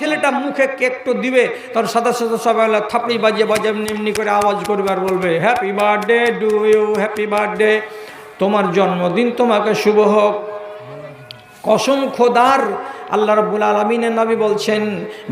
ছেলেটা মুখে কেকটো দিবে, তার সাদা সাদা সবাই থাপড়ি বাজিয়ে বাজিয়ে এমনি করে আওয়াজ করবে আর বলবে happy birthday to you happy birthday তোমার জন্মদিন তোমাকে শুভ হোক। কসম খোদার আল্লাহ রব্বুল আলমিনের নবী বলছেন,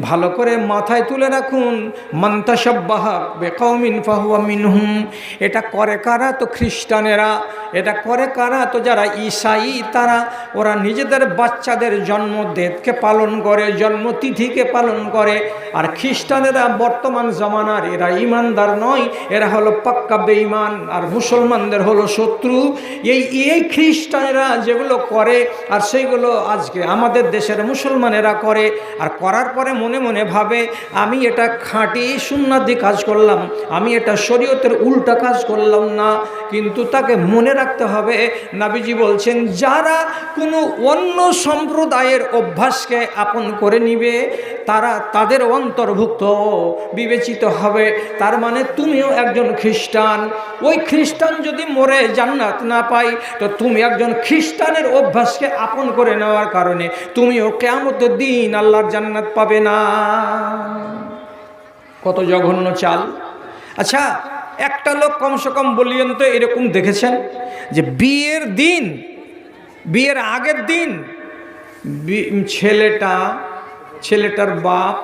ভালো করে মাথায় তুলে রাখুন মন্তাসব্বাহা বেকমিন ফাহুয়া মিনহুম। এটা করে কারা? তো খ্রিস্টানেরা। এটা করে কারা? তো যারা ঈসাই, তারা, ওরা নিজেদের বাচ্চাদের জন্মদেবকে পালন করে জন্মতিথিকে পালন করে। আর খ্রিস্টানেরা বর্তমান জমানার, এরা ইমানদার নয়, এরা হলো পাক্কা বেঈমান। আর মুসলমানদের হলো শত্রু। এই এই খ্রিস্টানেরা যেগুলো করে, আর সেইগুলো আজকে আমাদের দেশের মুসলমানেরা করে। আর করার পরে মনে মনে ভাবে, আমি এটা খাঁটি সুন্নাদি কাজ করলাম, আমি এটা শরীয়তের উল্টা কাজ করলাম না। কিন্তু তাকে মনে রাখতে হবে, নাবিজি বলছেন, যারা কোনো অন্য সম্প্রদায়ের অভ্যাসকে আপন করে নিবে, তারা তাদের অন্তর্ভুক্ত বিবেচিত হবে। তার মানে তুমিও একজন খ্রিস্টান। ওই খ্রিস্টান যদি মরে জান্নাত না পাই তো তুমি একজন খ্রিস্টানের অভ্যাসকে আপন করে নেওয়ার কারণে তুমিও কেমত দিন আল্লাহর জান্নাত পাবে না। কত জঘন্য চাল। আচ্ছা একটা লোক কমসে কম বলিয়েন তো এরকম দেখেছেন যে বিয়ের দিন, বিয়ের আগের দিন ছেলেটা, ছেলেটার বাপ,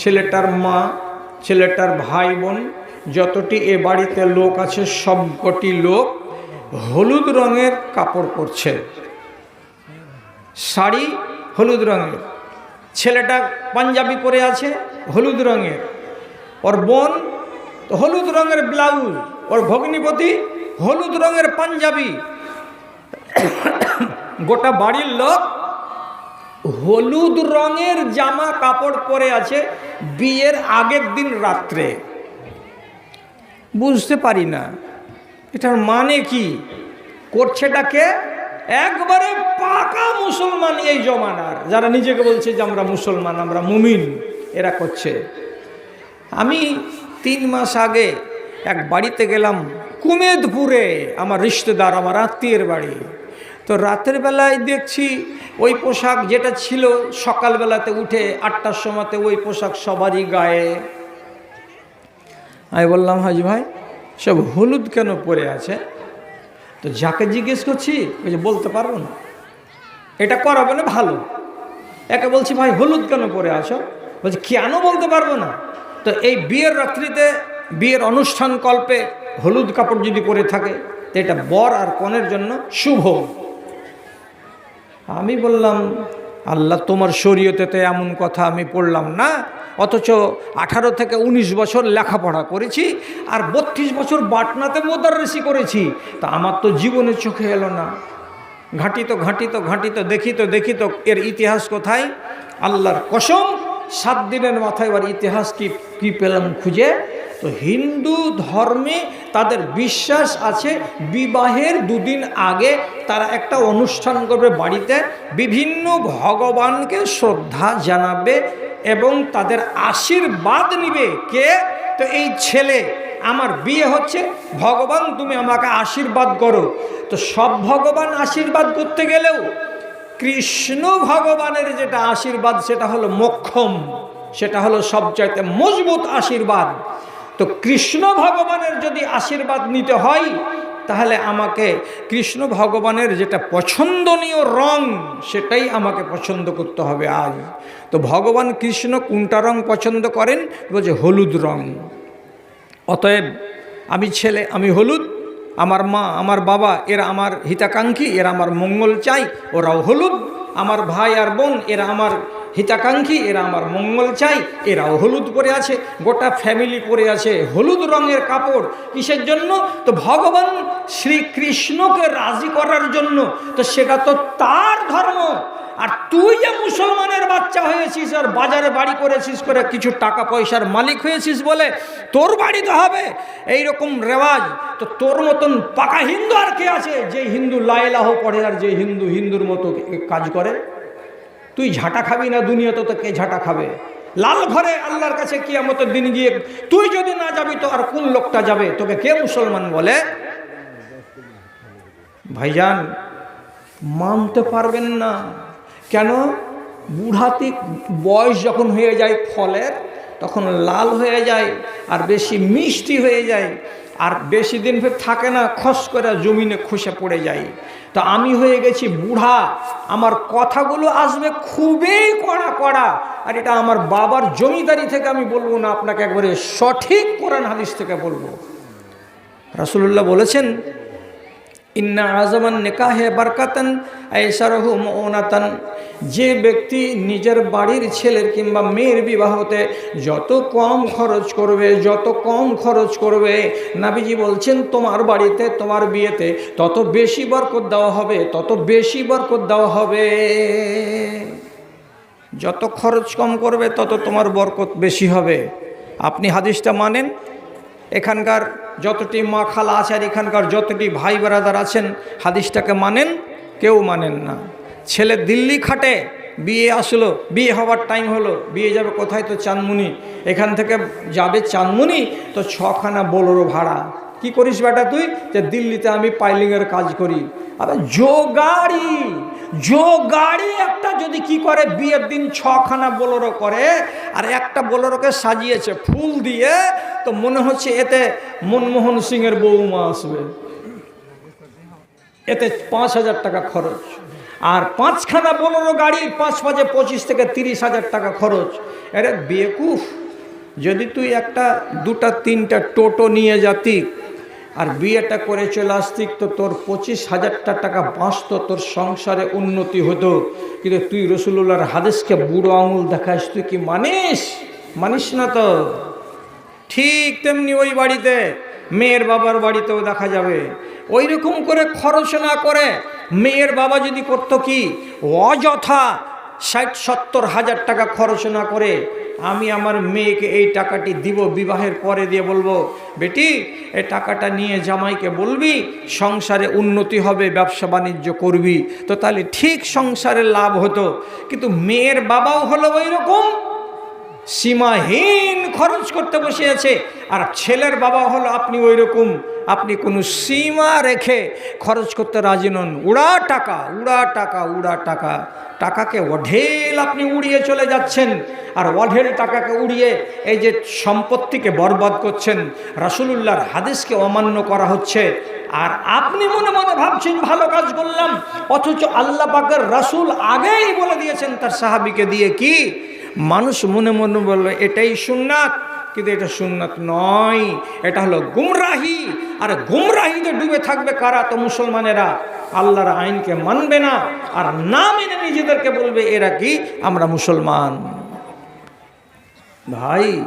ছেলেটার মা, ছেলেটার ভাই বোন যতটি এ বাড়িতে লোক আছে, সবকটি লোক হলুদ রঙের কাপড় পরছে। শাড়ি হলুদ রঙের। ছেলেটা পাঞ্জাবি পরে আছে, হলুদ রঙের। ওর বোন হলুদ রঙের ব্লাউজ, ওর ভগ্নিপতি হলুদ রঙের পাঞ্জাবি। গোটা বাড়ির লোক হলুদ রঙের জামা কাপড় পরে আছে বিয়ের আগের দিন রাত্রে। বুঝতে পারি না। এটার মানে কি? করছেটাকে একবারে পাকা মুসলমান এই জমানার। যারা নিজেকে বলছে যে আমরা মুসলমান, আমরা মুমিন, এরা করছে। আমি তিন মাস আগে এক বাড়িতে গেলাম কুমেদপুরে, আমার রিশতেদার, আমার আত্মীয়ের বাড়ি। তো রাতের বেলায় দেখছি ওই পোশাক যেটা ছিল, সকালবেলাতে উঠে আটটার সময়তে ওই পোশাক সবারই গায়ে। আমি বললাম, হাজি ভাই, সব হলুদ কেন পরে আছে? তো যাকে জিজ্ঞেস করছি, ওই যে বলতে পারব না। এটা করা বলে ভালো। একে বলছি, ভাই, হলুদ কেন পরে আসো বলছি, কেন বলতে পারব না? তো এই বিয়ের রাত্রিতে, বিয়ের অনুষ্ঠান কল্পে হলুদ কাপড় যদি পরে থাকে, তো এটা বর আর কনের জন্য শুভ। আমি বললাম আল্লাহ তোমার শরীয়তে এমন কথা আমি পড়লাম না। অথচ আঠারো থেকে ১৯ বছর লেখাপড়া করেছি আর বত্রিশ বছর বাটনাতে মোদারসি করেছি। তা আমার তো জীবনে চোখে এলো না। ঘাঁটি তো ঘাঁটি তো ঘাঁটি তো, দেখি তো দেখি তো, এর ইতিহাস কোথায়? আল্লাহর কসম সাত দিনের মাথায় এবার ইতিহাস কি, কী পেলাম খুঁজে? তো হিন্দু ধর্মে তাদের বিশ্বাস আছে, বিবাহের দুদিন আগে তারা একটা অনুষ্ঠান করবে বাড়িতে, বিভিন্ন ভগবানকে শ্রদ্ধা জানাবে এবং তাদের আশীর্বাদ নিবে। কে? তো এই ছেলে, আমার বিয়ে হচ্ছে, ভগবান তুমি আমাকে আশীর্বাদ করো। তো সব ভগবান আশীর্বাদ করতে গেলেও কৃষ্ণ ভগবানের যেটা আশীর্বাদ, সেটা হলো মক্ষম, সেটা হলো সবচাইতে মজবুত আশীর্বাদ। তো কৃষ্ণ ভগবানের যদি আশীর্বাদ নিতে হয়, তাহলে আমাকে কৃষ্ণ ভগবানের যেটা পছন্দনীয় রং, সেটাই আমাকে পছন্দ করতে হবে আজ। তো ভগবান কৃষ্ণ কোনটা রং পছন্দ করেন? বলছে হলুদ রং। অতএব আমি ছেলে, আমি হলুদ আমার মা, আমার বাবা, এরা আমার হিতাকাঙ্ক্ষী, এরা আমার মঙ্গল চাই, ওরাও হলুদ। আমার ভাই আর বোন, এরা আমার হিতাকাঙ্ক্ষী, এরা আমার মঙ্গল চাই, এরাও হলুদ পরে আছে। গোটা ফ্যামিলি পরে আছে হলুদ রঙের কাপড়। কিসের জন্য? তো ভগবান শ্রীকৃষ্ণকে রাজি করার জন্য। তো সেটা তো তার ধর্ম। আর তুই যে মুসলমানের বাচ্চা হয়েছিস আর বাজারে বাড়ি করেছিস করে কিছু টাকা পয়সার মালিক হয়েছিস বলে তোর বাড়িতে হবে। এই রকম রেওয়াজ। তো তোর মতন পাকা হিন্দু আর কে আছে যে হিন্দু লাইলাহ পড়ে আর যে হিন্দু হিন্দুর মতো কাজ করে? তুই ঝাঁটা খাবি না দুনিয়াতে তো কে ঝাঁটা খাবে? লাল ঘরে আল্লাহর কাছে কিয়ামতের দিন গিয়ে তুই যদি না যাবি তো আর কোন লোকটা যাবে? তোকে কে মুসলমান বলে? ভাইজান, মানতে পারবেন না। কেন? বুড়াতে বয়স যখন হয়ে যায় ফলের, তখন লাল হয়ে যায় আর বেশি মিষ্টি হয়ে যায় আর বেশি দিন ফের থাকে না, খস করে জমিনে খসে পড়ে যায়। তা আমি হয়ে গেছি বুড়া, আমার কথাগুলো আসবে খুবই কড়া কড়া আর এটা আমার বাবার জমিদারি থেকে আমি বলব না, আপনাকে একবারে সঠিক কোরআন হাদিস থেকে বলব। রাসুলুল্লাহ বলেছেন ইন্না আজমান নেকাহে বারকাতান আয়সারহু মৌনাতান যে ব্যক্তি নিজের বাড়ির ছেলের কিংবা মেয়ের বিবাহতে যত কম খরচ করবে, যত কম খরচ করবে, নাবিজি বলছেন, তোমার বাড়িতে, তোমার বিয়েতে তত বেশি বরকত দেওয়া হবে, তত বেশি বরকত দেওয়া হবে। যত খরচ কম করবে, তত তোমার বরকত বেশি হবে। আপনি হাদিসটা মানেন এখানকার যতটি মা খালা আছে আর এখানকার যতটি ভাই বেড়াদার আছেন, হাদিসটাকে মানেন, কেউ মানেন না। ছেলে দিল্লি খাটে, বিয়ে আসলো, বিয়ে হওয়ার টাইম হলো, বিয়ে যাবে কোথায় তো চানমুনি? এখান থেকে যাবে চানমুনি, তো ছখানা বোলোরো ভাড়া। কি করিস বেটা তুই? যে দিল্লিতে আমি পাইলিংয়ের কাজ করি। আরে জো গাড়ি জো গাড়ি একটা যদি কি করে বিয়ের দিন ছখানা বোলোরো করে, আর একটা বোলেরোকে সাজিয়েছে, ফুল দিয়ে, তো মনে হচ্ছে এতে মনমোহন সিংয়ের বৌমা আসবে। এতে পাঁচ হাজার টাকা খরচ। আর পাঁচখানা বোলেরো গাড়ি পাঁচ পাঁচে পঁচিশ থেকে তিরিশ হাজার টাকা খরচ। আরে বেকুফ, যদি তুই একটা দুটা তিনটা টোটো নিয়ে যাতি আর বিয়েটা করে চলে আসতি তো তোর পঁচিশ হাজারটা টাকা বাঁচত, তোর সংসারে উন্নতি হতো। কিন্তু তুই রসুল্লাহর হাদিসকে বুড়ো আঙুল দেখাস, তুই কি মানিস? মানিস না তো? ঠিক তেমনি ওই বাড়িতে মেয়ের বাবার বাড়িতেও দেখা যাবে। ওই রকম করে খরচ না করে মেয়ের বাবা যদি করতো কি? অযথা ষাট, সত্তর হাজার টাকা খরচ না করে আমি আমার মেয়েকে এই টাকাটি দিব, বিবাহের পরে দিয়ে বলব, বেটি, এই টাকাটা নিয়ে জামাইকে বলবি, সংসারে উন্নতি হবে, ব্যবসা বাণিজ্য করবি। তো তাহলে ঠিক সংসারে লাভ হতো, কিন্তু মেয়ের বাবাও হলো ওই রকম সীমাহীন খরচ করতে বসে আছে আর ছেলের বাবা হলো আপনি ওই রকম আপনি কোনো সীমা রেখে খরচ করতে রাজি নন। উড়া টাকা উড়া টাকা উড়া টাকা। টাকাকে অঢেল আপনি উড়িয়ে চলে যাচ্ছেন। আর অঢেল টাকাকে উড়িয়ে এই যে সম্পত্তিকে বরবাদ করছেন, রাসুলুল্লাহর হাদিসকে অমান্য করা হচ্ছে। আর আপনি মনে মনে ভাবছেন, ভালো কাজ করলাম, অথচ আল্লাহ পাকের রাসুল আগেই বলে দিয়েছেন, তার সাহাবিকে দিয়ে কি? মানুষ মনে মনে বলল, এটাই সুন্নাত। কিন্তু এটা সুন্নাত নয়, এটা হলো গুমরাহি। আর গুমরাহিতে ডুবে থাকবে কারা? তো মুসলমানেরা। আল্লাহর আইনকে মানবে না, আর না মেনে নিজেদেরকে বলবে, এরা কি? আমরা মুসলমান। ভাই,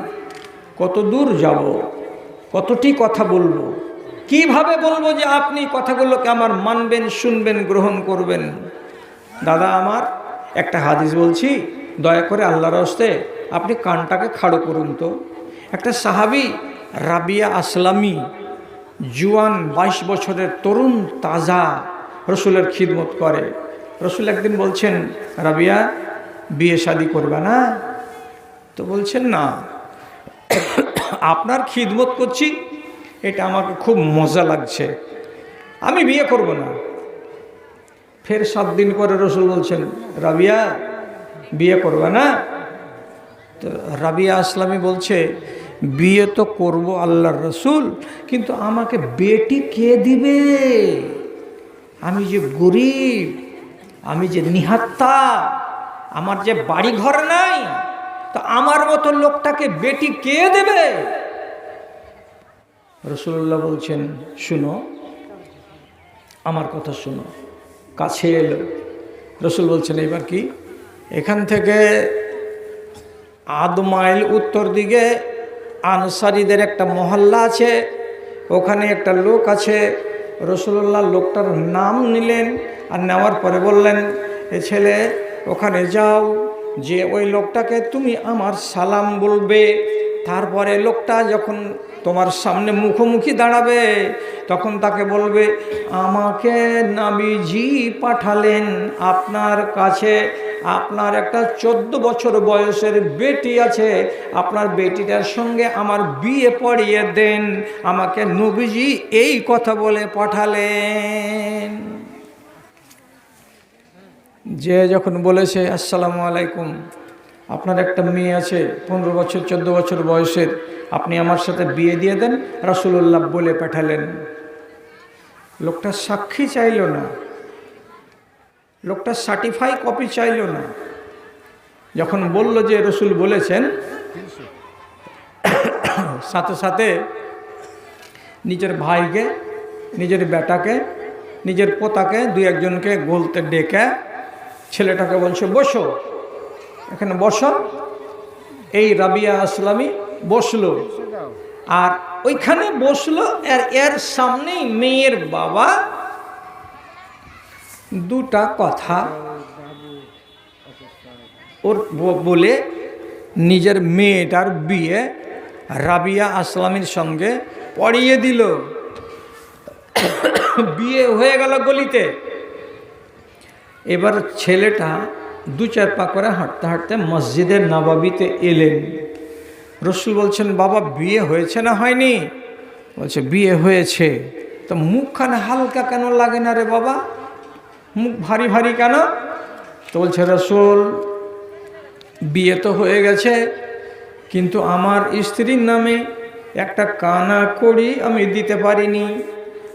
কত দূর যাব? কতটি কথা বলব? কীভাবে বলব যে আপনি কথাগুলোকে আমার মানবেন, শুনবেন, গ্রহণ করবেন? দাদা, আমার একটা হাদিস বলছি, দয়া করে আল্লাহর হস্তে আপনি কানটাকে খাড়ো করুন তো। একটা সাহাবি, রাবিয়া আসলামি, জুয়ান বাইশ বছরের তরুণ তাজা রসুলের খিদমত করে। রসুল একদিন বলছেন, রাবিয়া, বিয়ে শাদি করবে না? তো বলছেন, না। আপনার খিদমত করছি, এটা আমাকে খুব মজা লাগছে। আমি বিয়ে করব না। ফের সাত দিন পরে রসুল বলছেন, রাবিয়া, বিয়ে করবে না? তো রাবিয়া আসলামী বলছে, বিয়ে তো করব আল্লাহর রসুল, কিন্তু আমাকে বেটি কে দিবে? আমি যে গরিব, আমি যে নিহাত্তা, আমার যে বাড়ি ঘর নাই, তো আমার মতো লোকটাকে বেটি কে দেবে? রসুল্লাহ বলছেন, শুনো, আমার কথা শুনো। কাছে এলো রসুল বলছেন এবার কি? এখান থেকে আধ মাইল উত্তর দিকে, আনসারিদের একটা মহল্লা আছে, ওখানে একটা লোক আছে। রসুল্লাহ লোকটার নাম নিলেন আর নেওয়ার পরে বললেন, এ ছেলে, ওখানে যাও, যে ওই লোকটাকে তুমি আমার সালাম বলবে। তারপরে লোকটা যখন তোমার সামনে মুখোমুখি দাঁড়াবে, তখন তাকে বলবে, আমাকে নাবিজি পাঠালেন আপনার কাছে। আপনার একটা চোদ্দ বছর বয়সের বেটি আছে। আপনার বেটিটার সঙ্গে আমার বিয়ে পড়িয়ে দেন। আমাকে নবীজি এই কথা বলে পাঠালেন। যে যখন বলেছে, আসসালামু আলাইকুম। আপনার একটা মেয়ে আছে, পনেরো বছর, চোদ্দ বছর বয়সের, আপনি আমার সাথে বিয়ে দিয়ে দেন রাসুল্লাহ বলে পাঠালেন। লোকটা সাক্ষী চাইল না। লোকটা সার্টিফাই কপি চাইল না। যখন বলল যে রসুল বলেছেন, সাথে সাথে নিজের ভাইকে, নিজের বেটাকে, নিজের পোতাকে, দুই একজনকে গলতে ডেকে ছেলেটাকে বলছে, বসো। এখানে বসো। এই রাবিয়া আসলামী বসল। আর ওইখানে বসল, আর এর সামনেই মেয়ের বাবা। দুটা কথা ওর বলে নিজের মেয়েটার বিয়ে রাবিয়া আসলামীর সঙ্গে পড়িয়ে দিল। বিয়ে হয়ে গেল গলিতে। এবার ছেলেটা দু চার পা করে হাঁটতে হাঁটতে মসজিদের নবাবিতে এলেন। রসুল বলছেন, বাবা, বিয়ে হয়েছে না হয়নি? বলছে, বিয়ে হয়েছে। তো মুখখানে হালকা কেন লাগে না রে বাবা? মুখ ভারী ভারী কেন? তো বলছে, রসুল, বিয়ে তো হয়ে গেছে, কিন্তু আমার স্ত্রীর নামে একটা কানা করি আমি দিতে পারিনি।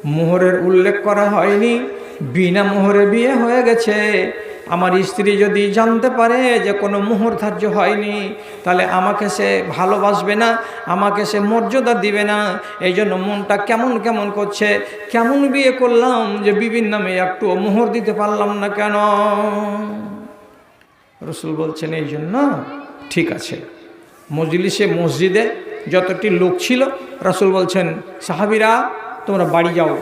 মোহরের উল্লেখ করা হয়নি। বিনা মোহরে বিয়ে হয়ে গেছে। আমার স্ত্রী যদি জানতে পারে যে কোনো মোহর ধার্য হয়নি, তাহলে আমাকে সে ভালোবাসবে না, আমাকে সে মর্যাদা দিবে না। এই জন্য মনটা কেমন কেমন করছে, কেমন বিয়ে করলাম যে বিভিন্ন নামে একটু মোহর দিতে পারলাম না কেন? রসুল বলছেন, এই জন্য ঠিক আছে। মজলিসে, মসজিদে যতটি লোক ছিল, রসুল বলছেন, সাহাবিরা, তোমরা বাড়ি যাও।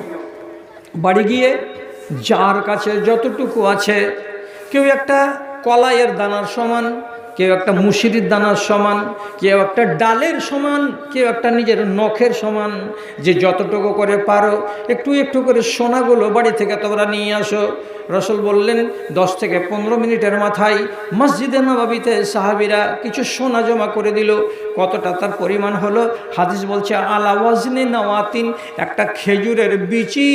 বাড়ি গিয়ে যার কাছে যতটুকু আছে কেউ একটা কলাইয়ের দানার সমান, কেউ একটা মুসিরির দানার সমান, কেউ একটা ডালের সমান, কেউ একটা নিজের নখের সমান। যে যতটুকু করে পারো, একটু একটু করে সোনাগুলো বাড়ি থেকে তোমরা নিয়ে আসো। রসুল বললেন, দশ থেকে পনেরো মিনিটের মাথায় মসজিদে নবাবিতে সাহাবিরা কিছু সোনা জমা করে দিল। কতটা তার পরিমাণ হলো? হাদিস বলছে, আলা ওয়াজনে নওয়াতিন, একটা খেজুরের বিচি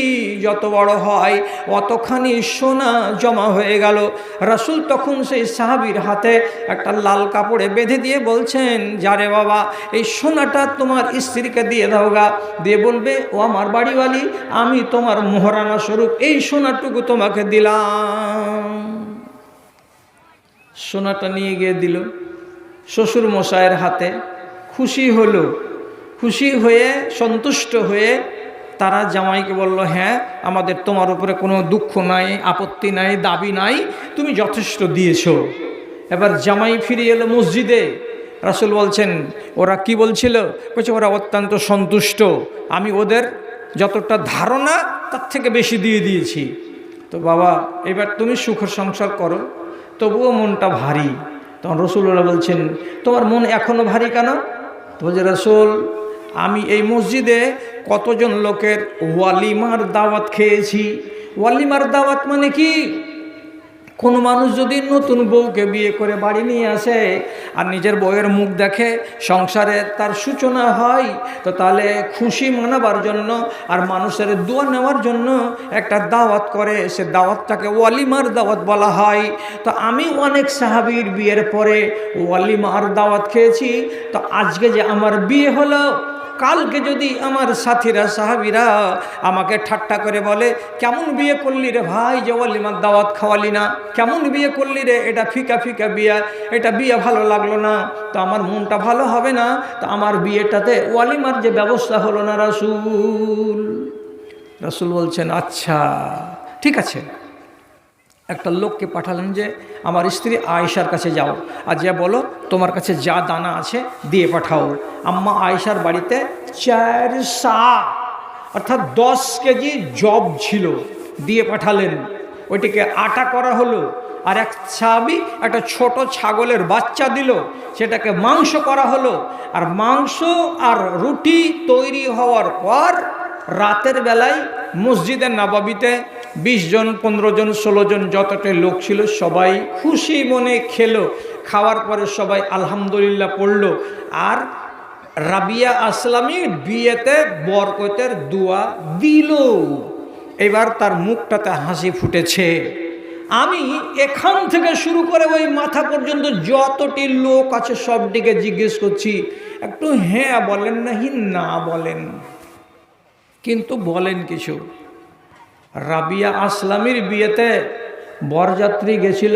যত বড় হয়, অতখানি সোনা জমা হয়ে গেল। রাসুল তখন সেই সাহাবির হাতে একটা লাল কাপড়ে বেঁধে দিয়ে বলছেন যারে বাবা, এই সোনাটা তোমার স্ত্রীকে দিয়ে দাও গা। দিয়ে বলবে, ও আমার বাড়িওয়ালি, আমি তোমার মোহরানা স্বরূপ, এই সোনাটুকু তোমাকে দিলাম। সোনাটা নিয়ে গিয়ে দিল। শ্বশুর মশাইয়ের হাতে খুশি হলো। খুশি হয়ে, সন্তুষ্ট হয়ে তারা জামাইকে বলল হ্যাঁ আমাদের তোমার উপরে কোনো দুঃখ নাই, আপত্তি নাই, দাবি নাই, তুমি যথেষ্ট দিয়েছ। এবার জামাই ফিরে এলো মসজিদে। রাসুল বলছেন, ওরা কি বলছিল? বলছে, ওরা অত্যন্ত সন্তুষ্ট। আমি ওদের যতটা ধারণা তার থেকে বেশি দিয়ে দিয়েছি। তো বাবা, এবার তুমি সুখ সংসার করো, তবুও মনটা ভারী। তখন রসুল্লাহ বলছেন, তোমার মন এখনও ভারী কেন? তো বলছে, রসুল, আমি এই মসজিদে কতজন লোকের ওয়ালিমার দাওয়াত খেয়েছি। ওয়ালিমার দাওয়াত মানে কি? কোনো মানুষ যদি নতুন বউকে বিয়ে করে বাড়ি নিয়ে আসে আর নিজের বউয়ের মুখ দেখে সংসারে তার সূচনা হয়, তো তাহলে খুশি মানাবার জন্য আর মানুষের দোয়া নেওয়ার জন্য একটা দাওয়াত করে। সে দাওয়াতটাকে ওয়ালিমার দাওয়াত বলা হয়। তো আমি অনেক সাহাবির বিয়ের পরে ওয়ালিমার দাওয়াত খেয়েছি। তো আজকে যে আমার বিয়ে হলো কালকে যদি আমার সাথীরা, সাহাবিরা আমাকে ঠাট্টা করে বলে, কেমন বিয়ে করলি রে ভাই যে ওয়ালিমার দাওয়াত খাওয়ালি না? কেমন বিয়ে করলি রে? এটা ফিকা ফিকা বিয়া, এটা বিয়ে ভালো লাগল না। তো আমার মনটা ভালো হবে না? তো আমার বিয়েটাতে ওয়ালিমার যে ব্যবস্থা হলো না রাসুল। রাসুল বলছেন আচ্ছা ঠিক আছে। একটা লোককে পাঠালেন যে, আমার স্ত্রী আয়েশার কাছে যাও। আর যা বলো, তোমার কাছে যা দানা আছে, দিয়ে পাঠাও। আম্মা আয়েশার বাড়িতে চার সা অর্থাৎ দশ কেজি জব ছিল, দিয়ে পাঠালেন। ওইটিকে আটা করা হলো, আর এক ছাবি একটা ছোট ছাগলের বাচ্চা দিল। সেটাকে মাংস করা হলো, আর মাংস আর রুটি তৈরি হওয়ার পর রাতের বেলায় মসজিদে নাবাবিতে বিশ জন, পনেরো জন, ষোলো জন যতটা লোক ছিল, সবাই খুশি মনে খেলো। খাওয়ার পরে সবাই আলহামদুলিল্লাহ পড়ল। আর রাবিয়া আসলামী বিয়েতে বরকতের দোয়া দিল। এবার তার মুখটাতে হাসি ফুটেছে। আমি এখান থেকে শুরু করে ওই মাথা পর্যন্ত যতটি লোক আছে সবটিকে জিজ্ঞেস করছি, একটু হ্যাঁ বলেন নাহি না বলেন? কিন্তু বলেন কিছু। রাবিয়া আসলামীর বিয়েতে বরযাত্রী গেছিল?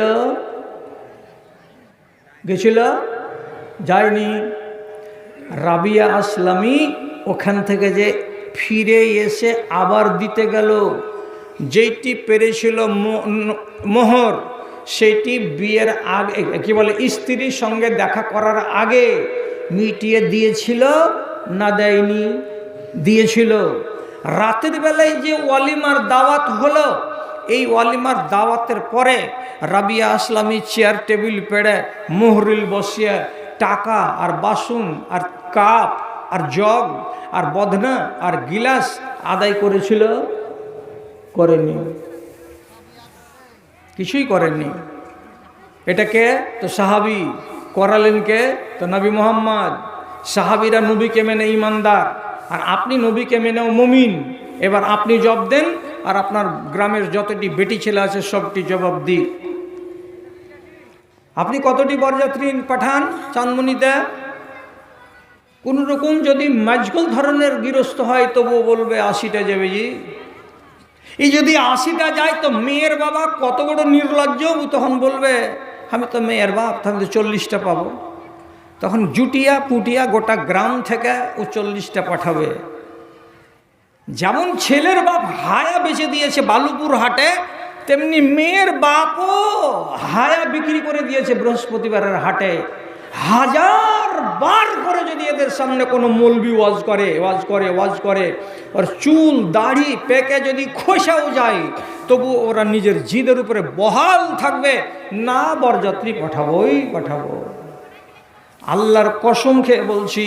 গেছিল? যায়নি। রাবিয়া আসলামী ওখান থেকে যে ফিরে এসে আবার দিতে গেল। যেইটি পেরেছিল মোহর সেইটি বিয়ের আগে, কি বলে, স্ত্রীর সঙ্গে দেখা করার আগে মিটিয়ে দিয়েছিল না দেয়নি? দিয়েছিল। রাতের বেলায় যে ওয়ালিমার দাওয়াত হলো, এই ওয়ালিমার দাওয়াতের পরে রাবিয়া আসলামী চেয়ার টেবিল পেড়ে মোহরিল বসিয়ে টাকা আর বাসন আর কাপ আর জগ আর বদনা আর গিলাস আদায় করেছিল? করেনি। কিছুই করেননি। এটাকে তো সাহাবি করালেন কে? তো নবী মোহাম্মদ। সাহাবিরা নবীকে মেনে ইমানদার। আর আপনি নবীকে মেনেও মমিন। এবার আপনি জব দেন, আর আপনার গ্রামের যতটি বেটি ছেলে আছে, সবটি জবাব দিই আপনি কতটি বরযাত্রী পাঠান চাঁদমণিতে? কোন রকম যদি মাজগল ধরনের গৃহস্থ হয়, তবুও বলবে আশিটা যাবে জি। এই যদি আশিটা যায়, তো মেয়ের বাবা কত বড় নির্লজ্জ তখন বলবে, আমি তো মেয়ের বাপ, তাহলে চল্লিশটা পাবো। তখন জুটিয়া পুটিয়া গোটা গ্রাম থেকে ও চল্লিশটা পাঠাবে। যেমন ছেলের বাপ হায়া বেচে দিয়েছে বালুপুর হাটে, তেমনি মেয়ের বাপও হায়া বিক্রি করে দিয়েছে বৃহস্পতিবারের হাটে। হাজার বার করে যদি এদের সামনে কোনো মলবি ওয়াজ করে ওয়াজ করে ওয়াজ করে, ওর চুল, দাড়ি, পেকে যদি খোসাও যায়, তবু ওরা নিজের জিদের উপরে বহাল থাকবে, না বরযাত্রী পাঠাবোই পাঠাবো। আল্লাহর কসম খেয়ে বলছি,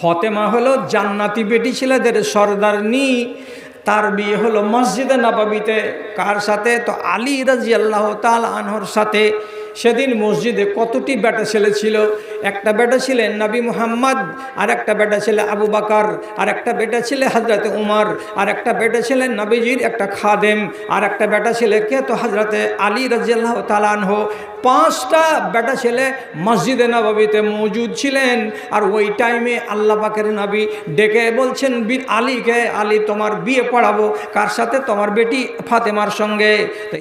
ফতেমা হলো জান্নাতি বেটি ছেলেদের সর্দার নি, তার বিয়ে হলো মসজিদে নাবাবিতে। কার সাথে? তো আলী রাজি আল্লাহ তাল আনহর সাথে। সেদিন মসজিদে কতটি বেটা ছেলে ছিল? একটা বেটা ছিলেন নবী মুহাম্মদ আর একটা বেটা ছেলে আবু বাকার আর একটা বেটা ছেলে হজরতে উমর আর একটা বেটা ছিলেন নবীজির একটা খাদেম আর একটা বেটা ছেলে কে? তো হজরতে আলী রাজিয়াল্লাহ তালানহ পাঁচটা বেটা ছেলে মসজিদে নবাবিতে মজুদ ছিলেন। আর ওই টাইমে আল্লাহ পাকের নবী ডেকে বলছেন, বীর আলীকে, আলী তোমার বিয়ে পড়াবো, কার সাথে? তোমার বেটি ফাতেমার সঙ্গে।